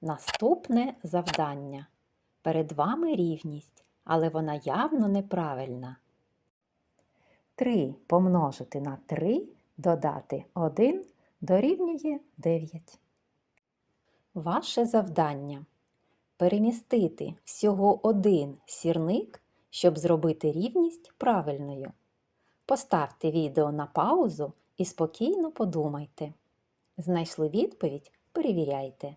Наступне завдання. Перед вами рівність, але вона явно неправильна. 3 помножити на 3 додати 1 дорівнює 9. Ваше завдання перемістити всього один сірник, щоб зробити рівність правильною. Поставте відео на паузу і спокійно подумайте. Знайшли відповідь? Перевіряйте.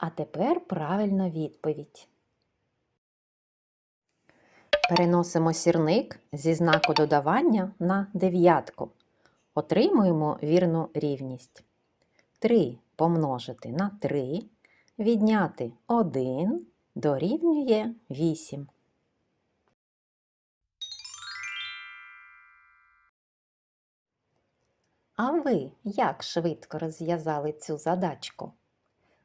А тепер правильна відповідь. Переносимо сірник зі знаку додавання на дев'ятку. Отримуємо вірну рівність. 3 помножити на 3, відняти 1 дорівнює 8. А ви як швидко розв'язали цю задачку?